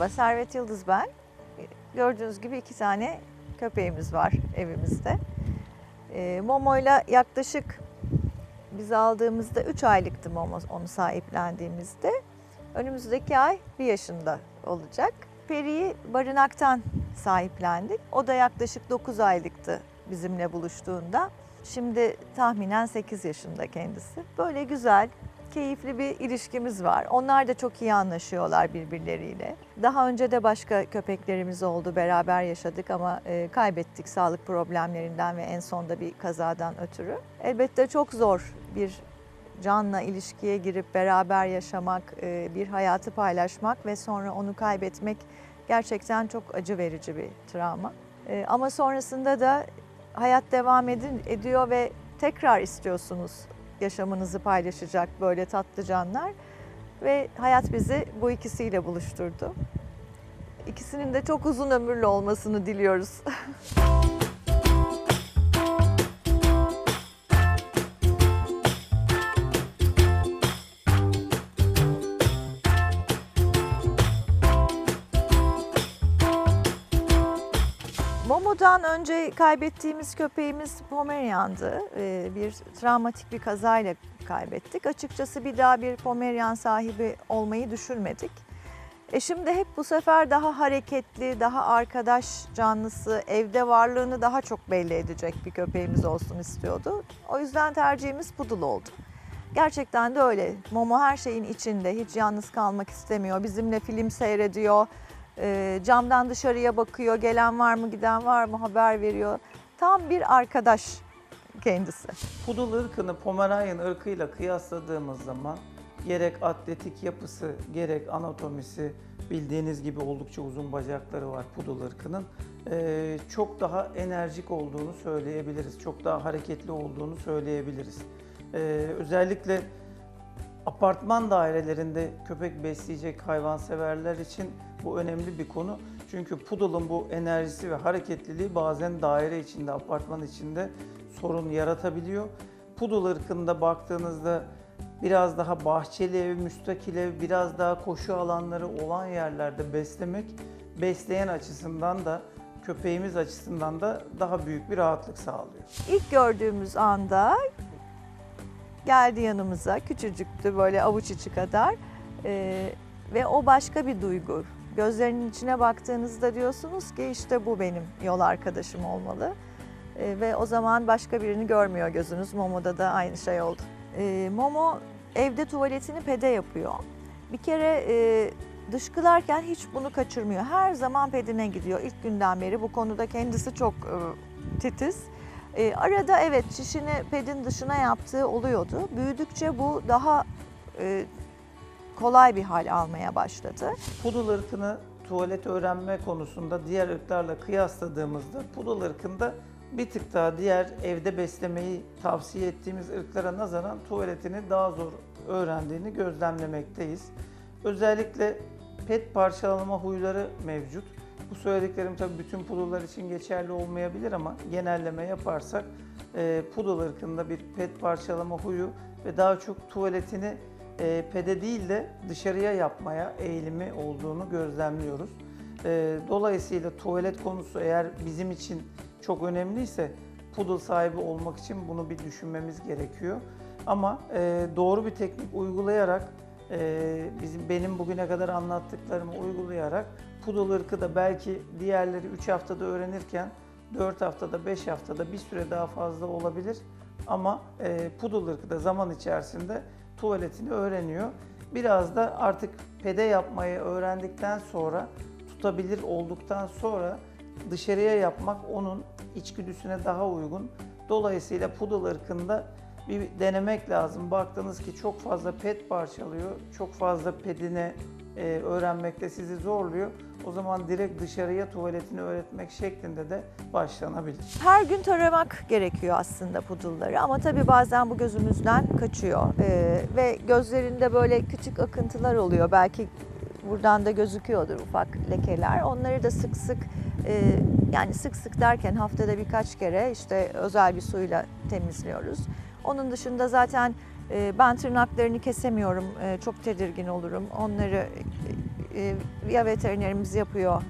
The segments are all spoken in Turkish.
Merhaba, Servet Yıldız ben. Gördüğünüz gibi iki tane köpeğimiz var evimizde. Ee, Momo'yla yaklaşık biz aldığımızda 3 aylıktı Momo onu sahiplendiğimizde. Önümüzdeki ay 1 yaşında olacak. Peri'yi barınaktan sahiplendik. O da yaklaşık 9 aylıktı bizimle buluştuğunda. Şimdi tahminen 8 yaşında kendisi. Böyle güzel, keyifli bir ilişkimiz var. Onlar da çok iyi anlaşıyorlar birbirleriyle. Daha önce de başka köpeklerimiz oldu, beraber yaşadık ama e, kaybettik sağlık problemlerinden ve en sonda bir kazadan ötürü. Elbette çok zor bir canla ilişkiye girip beraber yaşamak, e, bir hayatı paylaşmak ve sonra onu kaybetmek gerçekten çok acı verici bir travma. E, Ama sonrasında da hayat devam edin, ediyor ve tekrar istiyorsunuz yaşamınızı paylaşacak böyle tatlı canlar. Ve hayat bizi bu ikisiyle buluşturdu. İkisinin de çok uzun ömürlü olmasını diliyoruz. Momo'dan önce kaybettiğimiz köpeğimiz Pomerian'dı. Ee, Bir travmatik bir kazayla kaybettik. Açıkçası bir daha bir Pomerian sahibi olmayı düşünmedik. E şimdi hep bu sefer daha hareketli, daha arkadaş canlısı, evde varlığını daha çok belli edecek bir köpeğimiz olsun istiyordu. O yüzden tercihimiz Poodle oldu. Gerçekten de öyle. Momo her şeyin içinde, hiç yalnız kalmak istemiyor. Bizimle film seyrediyor, e, camdan dışarıya bakıyor, gelen var mı, giden var mı haber veriyor. Tam bir arkadaş kendisi. Pudul ırkını Pomeranian ırkıyla kıyasladığımız zaman gerek atletik yapısı gerek anatomisi bildiğiniz gibi oldukça uzun bacakları var Pudul ırkının. Ee, çok daha enerjik olduğunu söyleyebiliriz. Çok daha hareketli olduğunu söyleyebiliriz. Ee, özellikle apartman dairelerinde köpek besleyecek hayvanseverler için bu önemli bir konu. Çünkü Poodle'ın bu enerjisi ve hareketliliği bazen daire içinde, apartman içinde sorun yaratabiliyor. Poodle ırkında baktığınızda biraz daha bahçeli ev, müstakil ev, biraz daha koşu alanları olan yerlerde beslemek besleyen açısından da köpeğimiz açısından da daha büyük bir rahatlık sağlıyor. İlk gördüğümüz anda geldi yanımıza, küçücüktü böyle avuç içi kadar Ee, ve o başka bir duygu. Gözlerinin içine baktığınızda diyorsunuz ki işte bu benim yol arkadaşım olmalı. Ee, ve o zaman başka birini görmüyor gözünüz. Momo'da da aynı şey oldu. Ee, Momo evde tuvaletini pede yapıyor. Bir kere e, dışkılarken hiç bunu kaçırmıyor. Her zaman pedine gidiyor ilk günden beri. Bu konuda kendisi çok e, titiz. E, arada evet çişini pedin dışına yaptığı oluyordu. Büyüdükçe bu daha e, kolay bir hal almaya başladı. Poodle ırkını tuvalet öğrenme konusunda diğer ırklarla kıyasladığımızda Poodle ırkında bir tık daha diğer evde beslemeyi tavsiye ettiğimiz ırklara nazaran tuvaletini daha zor öğrendiğini gözlemlemekteyiz. Özellikle pet parçalama huyları mevcut. Bu söylediklerim tabii bütün poodle'lar için geçerli olmayabilir ama genelleme yaparsak e, poodle ırkında bir pet parçalama huyu ve daha çok tuvaletini e, pede değil de dışarıya yapmaya eğilimi olduğunu gözlemliyoruz. E, dolayısıyla tuvalet konusu eğer bizim için çok önemliyse poodle sahibi olmak için bunu bir düşünmemiz gerekiyor. Ama e, doğru bir teknik uygulayarak e, bizim benim bugüne kadar anlattıklarımı uygulayarak poodle ırkı da belki diğerleri 3 haftada öğrenirken 4 haftada 5 haftada bir süre daha fazla olabilir. Ama poodle ırkı da zaman içerisinde tuvaletini öğreniyor. Biraz da artık pede yapmayı öğrendikten sonra tutabilir olduktan sonra dışarıya yapmak onun içgüdüsüne daha uygun. Dolayısıyla poodle ırkında bir denemek lazım. Baktınız ki çok fazla pet parçalıyor, çok fazla pedine e, öğrenmekte sizi zorluyor. O zaman direkt dışarıya tuvaletini öğretmek şeklinde de başlanabilir. Her gün taramak gerekiyor aslında pudulları ama tabii bazen bu gözümüzden kaçıyor Ee, ve gözlerinde böyle küçük akıntılar oluyor. Belki buradan da gözüküyordur ufak lekeler. Onları da sık sık e, yani sık sık derken haftada birkaç kere işte özel bir suyla temizliyoruz. Onun dışında zaten e, ben tırnaklarını kesemiyorum. E, çok tedirgin olurum. Onları ya veterinerimiz yapıyor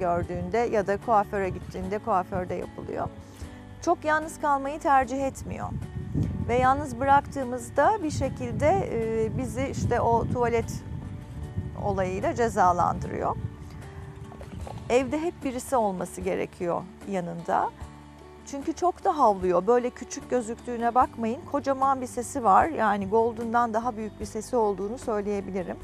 gördüğünde ya da kuaföre gittiğinde kuaförde yapılıyor. Çok yalnız kalmayı tercih etmiyor. Ve yalnız bıraktığımızda bir şekilde e, bizi işte o tuvalet olayıyla cezalandırıyor. Evde hep birisi olması gerekiyor yanında. Çünkü çok da havlıyor. Böyle küçük gözüktüğüne bakmayın. Kocaman bir sesi var. Yani Golden'dan daha büyük bir sesi olduğunu söyleyebilirim.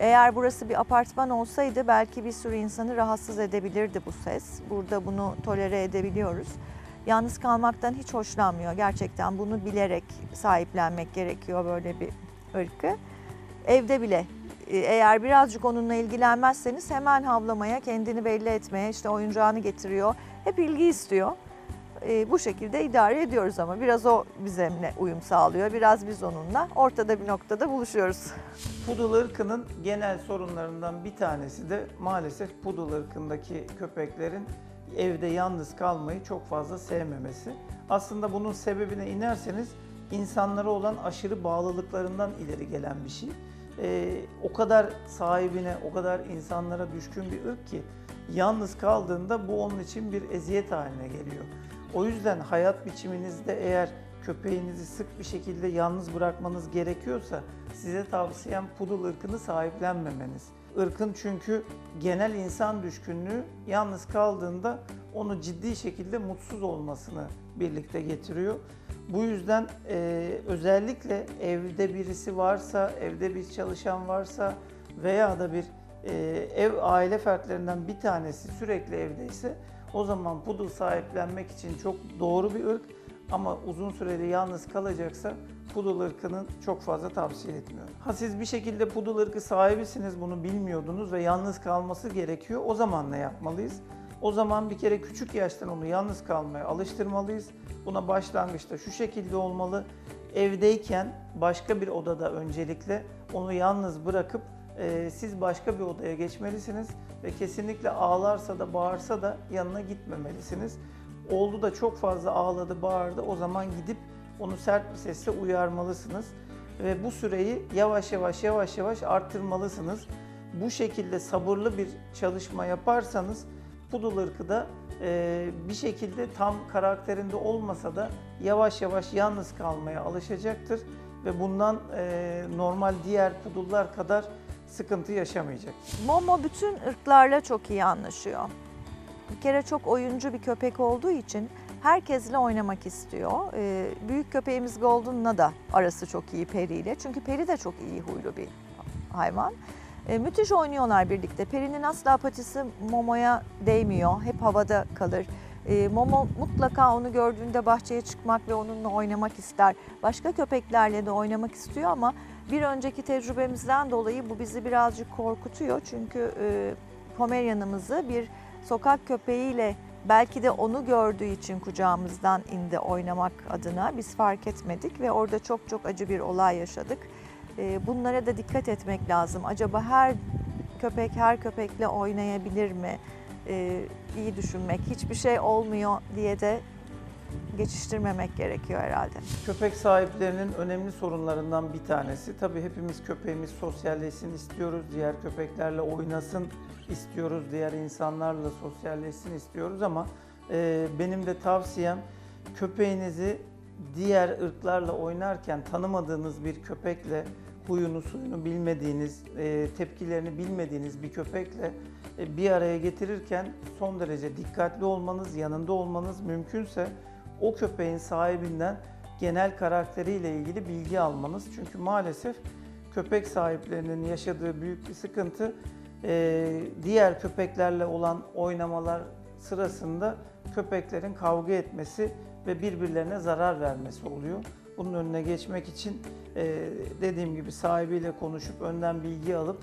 Eğer burası bir apartman olsaydı belki bir sürü insanı rahatsız edebilirdi bu ses. Burada bunu tolere edebiliyoruz. Yalnız kalmaktan hiç hoşlanmıyor. Gerçekten bunu bilerek sahiplenmek gerekiyor böyle bir ırkı. Evde bile e, eğer birazcık onunla ilgilenmezseniz hemen havlamaya, kendini belli etmeye, işte oyuncağını getiriyor. Hep ilgi istiyor. E, bu şekilde idare ediyoruz ama biraz o bizimle uyum sağlıyor, biraz biz onunla. Ortada bir noktada buluşuyoruz. Poodle ırkının genel sorunlarından bir tanesi de maalesef Poodle ırkındaki köpeklerin evde yalnız kalmayı çok fazla sevmemesi. Aslında bunun sebebine inerseniz insanlara olan aşırı bağlılıklarından ileri gelen bir şey. Ee, o kadar sahibine, o kadar insanlara düşkün bir ırk ki yalnız kaldığında bu onun için bir eziyet haline geliyor. O yüzden hayat biçiminizde eğer köpeğinizi sık bir şekilde yalnız bırakmanız gerekiyorsa size tavsiyem Poodle ırkını sahiplenmemeniz. Irkın çünkü genel insan düşkünlüğü yalnız kaldığında onu ciddi şekilde mutsuz olmasını birlikte getiriyor. Bu yüzden e, özellikle evde birisi varsa, evde bir çalışan varsa veya da bir e, ev aile fertlerinden bir tanesi sürekli evdeyse o zaman poodle sahiplenmek için çok doğru bir ırk ama uzun süreli yalnız kalacaksa poodle ırkının çok fazla tavsiye etmiyorum. Ha siz bir şekilde poodle ırkı sahibisiniz bunu bilmiyordunuz ve yalnız kalması gerekiyor. O zaman ne yapmalıyız? O zaman bir kere küçük yaştan onu yalnız kalmaya alıştırmalıyız. Buna başlangıçta şu şekilde olmalı. Evdeyken başka bir odada öncelikle onu yalnız bırakıp e, siz başka bir odaya geçmelisiniz ve kesinlikle ağlarsa da bağırsa da yanına gitmemelisiniz. Oldu da çok fazla ağladı, bağırdı o zaman gidip onu sert bir sesle uyarmalısınız ve bu süreyi yavaş yavaş yavaş yavaş arttırmalısınız. Bu şekilde sabırlı bir çalışma yaparsanız Poodle ırkı da e, bir şekilde tam karakterinde olmasa da yavaş yavaş yalnız kalmaya alışacaktır ve bundan e, normal diğer pudullar kadar sıkıntı yaşamayacak. Momo bütün ırklarla çok iyi anlaşıyor. Bir kere çok oyuncu bir köpek olduğu için herkesle oynamak istiyor. Ee, büyük köpeğimiz Golden'la da arası çok iyi Peri ile. Çünkü Peri de çok iyi huylu bir hayvan. Ee, müthiş oynuyorlar birlikte. Peri'nin asla patisi Momo'ya değmiyor. Hep havada kalır. Ee, Momo mutlaka onu gördüğünde bahçeye çıkmak ve onunla oynamak ister. Başka köpeklerle de oynamak istiyor ama bir önceki tecrübemizden dolayı bu bizi birazcık korkutuyor. Çünkü e, Pomeryan'ımızı bir sokak köpeğiyle belki de onu gördüğü için kucağımızdan indi oynamak adına biz fark etmedik ve orada çok çok acı bir olay yaşadık. E, bunlara da dikkat etmek lazım. Acaba her köpek her köpekle oynayabilir mi? E, iyi düşünmek, hiçbir şey olmuyor diye de geçiştirmemek gerekiyor herhalde. Köpek sahiplerinin önemli sorunlarından bir tanesi. Tabii hepimiz köpeğimiz sosyalleşsin istiyoruz, diğer köpeklerle oynasın istiyoruz, diğer insanlarla sosyalleşsin istiyoruz ama e, benim de tavsiyem köpeğinizi diğer ırklarla oynarken tanımadığınız bir köpekle huyunu suyunu bilmediğiniz, e, tepkilerini bilmediğiniz bir köpekle bir araya getirirken son derece dikkatli olmanız, yanında olmanız mümkünse o köpeğin sahibinden genel karakteriyle ilgili bilgi almanız. Çünkü maalesef köpek sahiplerinin yaşadığı büyük bir sıkıntı e, diğer köpeklerle olan oynamalar sırasında köpeklerin kavga etmesi ve birbirlerine zarar vermesi oluyor. Bunun önüne geçmek için e, dediğim gibi sahibiyle konuşup önden bilgi alıp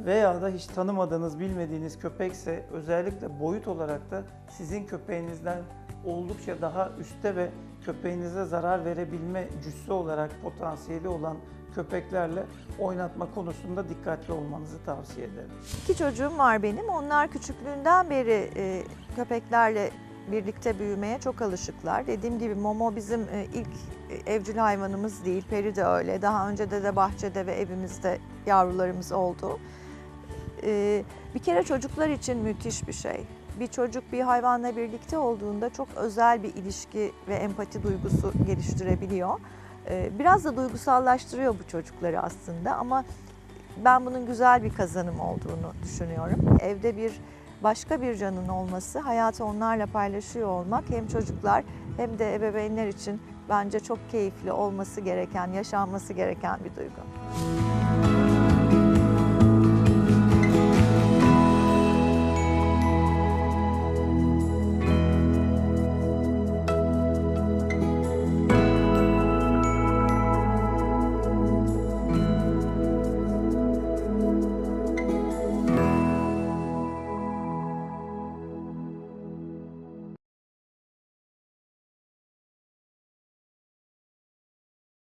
veya da hiç tanımadığınız, bilmediğiniz köpekse özellikle boyut olarak da sizin köpeğinizden oldukça daha üstte ve köpeğinize zarar verebilme cüssü olarak potansiyeli olan köpeklerle oynatma konusunda dikkatli olmanızı tavsiye ederim. İki çocuğum var benim. Onlar küçüklüğünden beri e, köpeklerle birlikte büyümeye çok alışıklar. Dediğim gibi Momo bizim e, ilk evcil hayvanımız değil. Peri de öyle. Daha önce de de bahçede ve evimizde yavrularımız oldu. E, bir kere çocuklar için müthiş bir şey. Bir çocuk bir hayvanla birlikte olduğunda çok özel bir ilişki ve empati duygusu geliştirebiliyor. E, biraz da duygusallaştırıyor bu çocukları aslında ama ben bunun güzel bir kazanım olduğunu düşünüyorum. Evde bir başka bir canın olması, hayatı onlarla paylaşıyor olmak hem çocuklar hem de ebeveynler için bence çok keyifli olması gereken, yaşanması gereken bir duygu.